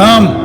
থাম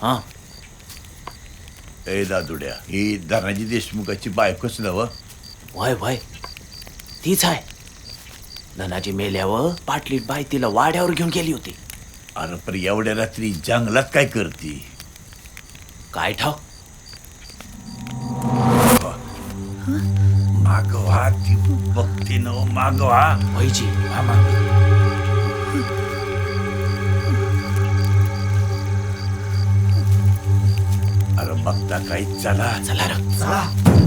हा. ए दादुड्या ही धनाजी देशमुखाची बायकोच नव वय वय. तीच आहे. धनाजी मेल्यावर पाटलीत बाई तिला वाड्यावर घेऊन गेली होती. अरे पण एवढ्या रात्री जंगलात काय करती? काय ठाव? मागवा ती बघती नव मागवा. वयची हा, माग. आता काही चला चला चला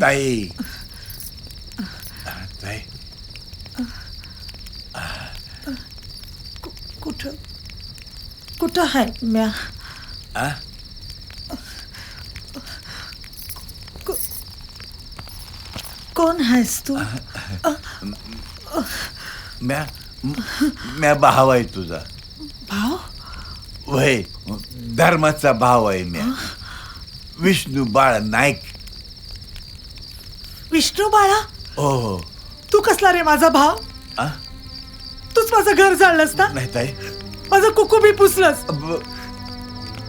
ताई ताई कुठं कुठं आहे म्या आ कोण आहेस तू म्या म्या भाव आहे तुझा भाऊ वय धर्माचा भाव आहे म्या विष्णू बाळ नाईक विष्णू बाळा. हो तू कसला रे माझा भाव? आ? तूच माझं घर जाळलंस ना? नाही ताई. माझं कुकू बी पुसलंस. ब-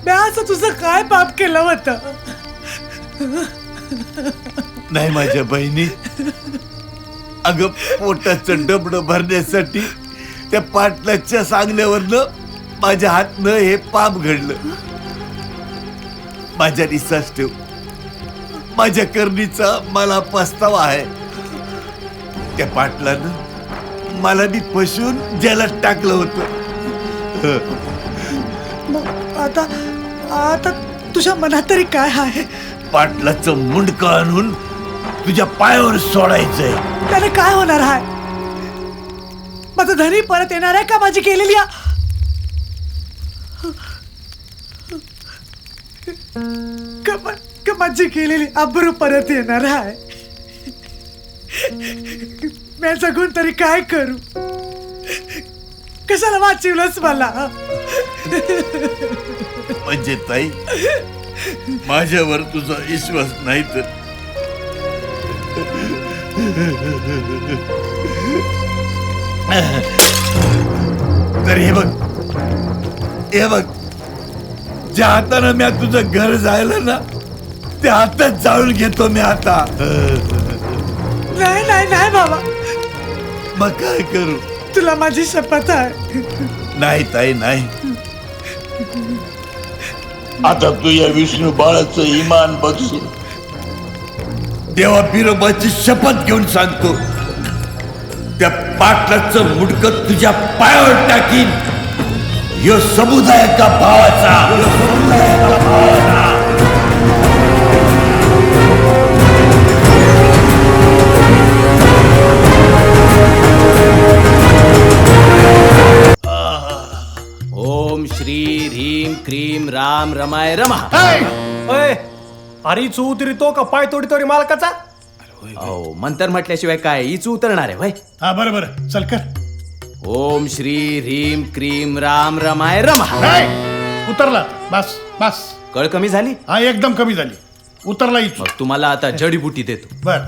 म्या असं तुझं काय पाप केलं होतं? नाही माझ्या बहिणी. अगं पोटाचं डबडं भरण्यासाठी त्या पाटलाच्या सांगण्यावरनं माझ्या हातनं हे पाप घडलं. माझ्या निसास ठेव. माझ्या करणीचा मला पस्तावा आहे. त्या पाटलानं मला बी फसवून जेलात टाकलं होतं. आता आता तुझ्या मनात तरी काय आहे? पाटलाचं मुंडकं आणून तुझ्या पायावर सोडायचंय. त्याने काय होणार आहे? माझं धनी परत येणार आहे का माझी केलेली? आ- का माझी केलेली आबरू परत येणार आहे मी जगून तरी काय करू? कशाला वाचवलंच मला म्हणजे ताई माझ्यावर तुझा विश्वास नाही तर? तर हे बघ हे बघ ज्या हातानं मी तुझं घर जायला ना त्या हातात जाळून घेतो मी आता. नाही नाही नाही बाबा. मग काय करू? तुला माझी शपथ आहे. नाही ताई नाही. आता तू या विष्णू बाळाचं इमान बघशील. देवा बिरोबाची शपथ घेऊन सांगतो. त्या पाटलाचं मुडकं तुझ्या पायावर टाकीन. यो समुदाय का भावाचा ह्यो समुदाय का भावाचा. श्री ह्रीम क्रीम राम रमाय रमा। अय अरे चू तरी तो का? पाय तोडी तोडी मालकाचा? अहो मंतर म्हटल्याशिवाय काय? हीच उतरणार आहे हा बरं बरं. चल कर. ओम श्री ह्रीम क्रीम राम रमाय रमा। नाही उतरला. बस बस. कळ कमी झाली? हा एकदम कमी झाली. उतरला इच्छू मग तुम्हाला आता जडीबुटी देतो. बर.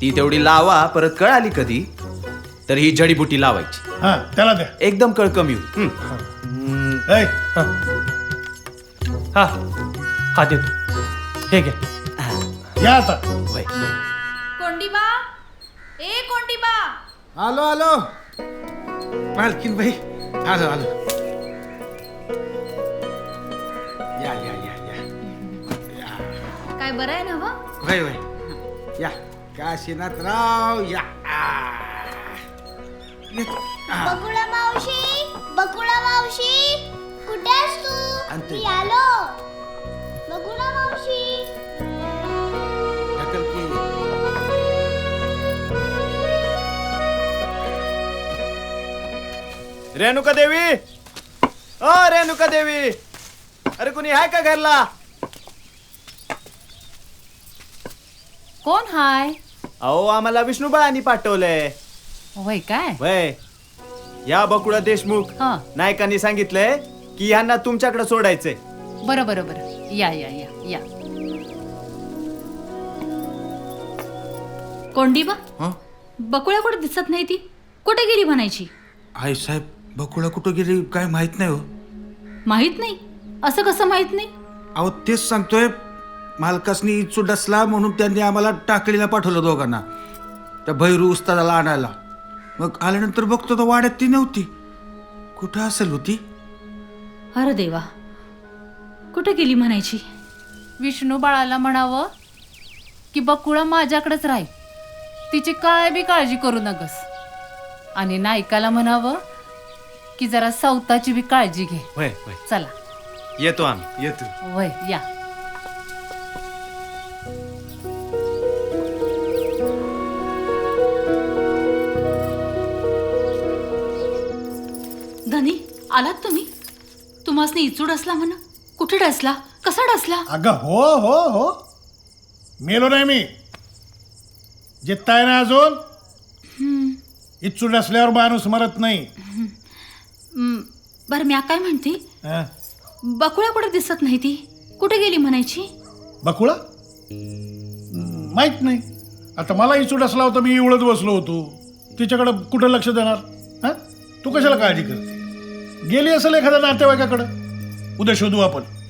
ती तेवढी लावा परत कळ आली कधी तर ही जडीबुटी लावायची. हा त्याला द्या. एकदम कळ कमी होईल. हं. ऐ, हा. हा. देतो हे घे. या आता. वय. कोंडीबा? ए कोंडीबा. आलो आलो. मालकीन भाई आलो आलो. या या या या. काय बरं आहे ना व? वय वय या. काशीनाथराव या. आ. मावशी. बकुळा मावशी कुठे आहेस तू मी आलो. बकुळा मावशी. ढकल की. रेणुका देवी. अ रेणुका देवी. अरे कुणी आहे का घरला? कोण हाय? अहो आम्हाला विष्णुबाळांनी पाठवलंय. होय काय? वय या बकुळा देशमुख हा. नायकांनी सांगितलंय की ह्यांना तुमच्याकडे सोडायचंय. बरं बरं बरं. या या या या. कोंडीबा हं? बकुळ्या कुठे दिसत नाही ती? कुठे गेली म्हणायची? आई साहेब बकुळा कुठं गेली काय माहीत नाही हो. माहीत नाही? असं कसं माहीत नाही? अहो तेच सांगतोय मालकासनी इचू डसला म्हणून त्यांनी आम्हाला टाकळीला पाठवलं दोघांना. त्या भैरू उस्तादाला आणायला. मग आल्यानंतर बघतो तर वाड्यात ती नव्हती. कुठं असेल होती अरे देवा. कुठे गेली म्हणायची? विष्णू बाळाला म्हणावं की बकुळा माझ्याकडेच राहील. तिची काय बी काळजी करू नगस. आणि नायकाला म्हणावं की जरा सवताची बी काळजी घे. वय वय. चला. येतो आम्ही येतो. वय या. आलात तुम्ही? तुम्हाला इचूड असला म्हणा. कुठे डसला? कसा डसला? अगं हो हो हो. मेलो नाही मी. जित्ताय ना अजून? इच्छुक असल्यावर माणूस मरत नाही. हं, बरं मी काय म्हणते? हं? बकुळ्या कुठे दिसत नाही ती? कुठे गेली म्हणायची? बकुळा? हं, माहीत नाही. आता मला इचूट असला होता मी इवळत बसलो होतो. तिच्याकडं कुठं लक्ष देणार? हा? तू कशाला काळजी करते? गेली असेल एखाद्या नातेवाईकाकडं. उद्या शोधू आपण.